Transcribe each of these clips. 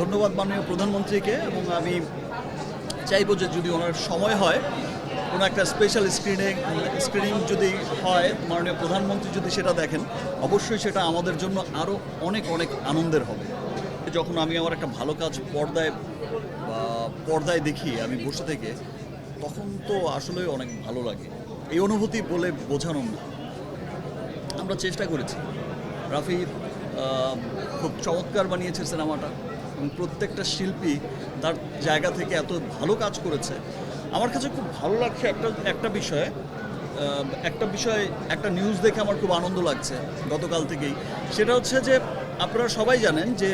ধন্যবাদ মাননীয় প্রধানমন্ত্রীকে, এবং আমি চাইব যে যদি ওনার সময় হয়, কোনো একটা স্পেশাল স্ক্রিনিং স্ক্রিনিং যদি হয়, মাননীয় প্রধানমন্ত্রী যদি সেটা দেখেন, অবশ্যই সেটা আমাদের জন্য আরও অনেক অনেক আনন্দের হবে। যখন আমি আমার একটা ভালো কাজ পর্দায়, বা পর্দায় দেখি, আমি বসে থেকে, তখন তো আসলে অনেক ভালো লাগে। এই অনুভূতি বলে বোঝানো না। আমরা চেষ্টা করেছি। রাফি খুব চমৎকার বানিয়েছে সিনেমাটা। এবং প্রত্যেকটা শিল্পী তার জায়গা থেকে এত ভালো কাজ করেছে। আমার কাছে খুব ভালো লাগছে একটা একটা বিষয়ে একটা বিষয়, একটা নিউজ দেখে আমার খুব আনন্দ লাগছে গতকাল থেকেই। সেটা হচ্ছে যে, আপনারা সবাই জানেন যে,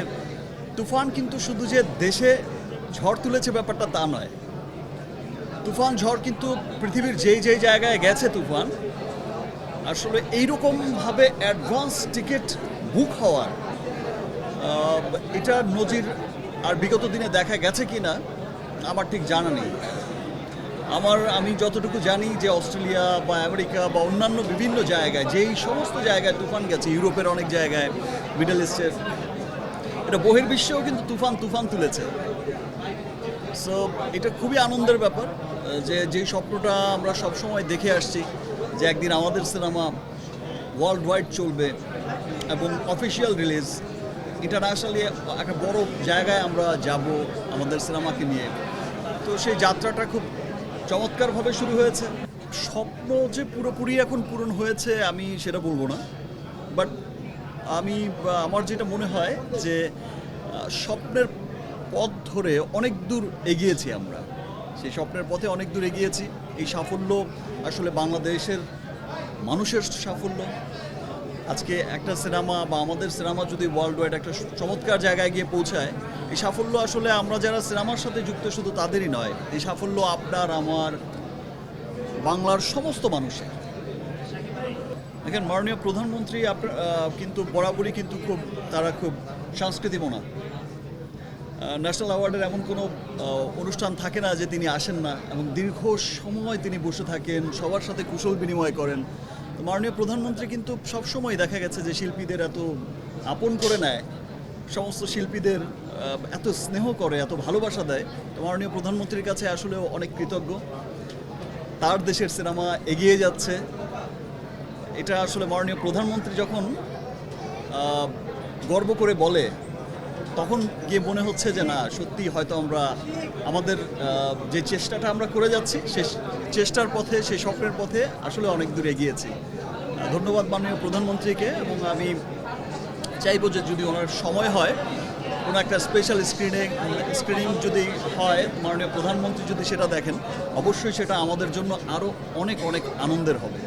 তুফান কিন্তু শুধু যে দেশে ঝড় তুলেছে ব্যাপারটা তা নয়। তুফান ঝড় কিন্তু পৃথিবীর যেই যেই জায়গায় গেছে তুফান, আসলে এইরকমভাবে অ্যাডভান্স টিকিট বুক হওয়ার এটা নজির আর বিগত দিনে দেখা গেছে কি না আমার ঠিক জানা নেই। আমার, আমি যতটুকু জানি যে অস্ট্রেলিয়া বা আমেরিকা বা অন্যান্য বিভিন্ন জায়গায়, যেই সমস্ত জায়গায় তুফান গেছে, ইউরোপের অনেক জায়গায়, মিডল ইস্টের, এটা বহির্বিশ্বেও কিন্তু তুফান তুফান তুলেছে। সো এটা খুবই আনন্দের ব্যাপার, যে যেই স্বপ্নটা আমরা সবসময় দেখে আসছি, যে একদিন আমাদের সিনেমা ওয়ার্ল্ড ওয়াইড চলবে এবং অফিসিয়াল রিলিজ ইন্টারন্যাশনালি একটা বড় জায়গায় আমরা যাব আমাদের সিনেমাকে নিয়ে। তো সেই যাত্রাটা খুব চমৎকারভাবে শুরু হয়েছে। স্বপ্ন যে পুরোপুরি এখন পূরণ হয়েছে, আমি সেটা বলব না। বাট আমি আমার যেটা মনে হয় যে স্বপ্নের পথ ধরে অনেক দূর এগিয়েছি আমরা। সেই স্বপ্নের পথে অনেক দূর এগিয়েছি। এই সাফল্য আসলে বাংলাদেশের মানুষের সাফল্য। আজকে একটা সিনেমা বা আমাদের সিনেমা যদি ওয়ার্ল্ড ওয়াইড একটা চমৎকার জায়গায় গিয়ে পৌঁছায়, এই সাফল্য আসলে আমরা যারা সিনেমার সাথে যুক্ত শুধু তাদেরই নয়, এই সাফল্য আপনার, আমার, বাংলার সমস্ত মানুষের। দেখেন, মাননীয় প্রধানমন্ত্রী আপনার কিন্তু বরাবরই কিন্তু খুব, তারা খুব সংস্কৃতি মনা। ন্যাশনাল অ্যাওয়ার্ডের এমন কোনো অনুষ্ঠান থাকে না যে তিনি আসেন না এবং দীর্ঘ সময় তিনি বসে থাকেন, সবার সাথে কুশল বিনিময় করেন। মাননীয় প্রধানমন্ত্রী কিন্তু সবসময় দেখা গেছে যে শিল্পীদের এত আপন করে নেয়, সমস্ত শিল্পীদের এত স্নেহ করে, এত ভালোবাসা দেয়। তো মাননীয় প্রধানমন্ত্রীর কাছে আসলেও অনেক কৃতজ্ঞ। তার দেশের সিনেমা এগিয়ে যাচ্ছে। এটা আসলে মাননীয় প্রধানমন্ত্রী যখন গর্ব করে বলে তখন গিয়ে মনে হচ্ছে যে না, সত্যি হয়তো আমরা আমাদের যে চেষ্টাটা আমরা করে যাচ্ছি, সে চেষ্টার পথে সেই স্বপ্নের পথে আসলে অনেক দূর এগিয়েছি। ধন্যবাদ মাননীয় প্রধানমন্ত্রীকে এবং আমি চাইব যে যদি ওনার সময় হয়, কোনো একটা স্পেশাল স্ক্রিনিং স্ক্রিনিং যদি হয়, মাননীয় প্রধানমন্ত্রী যদি সেটা দেখেন, অবশ্যই সেটা আমাদের জন্য আরও অনেক অনেক আনন্দের হবে।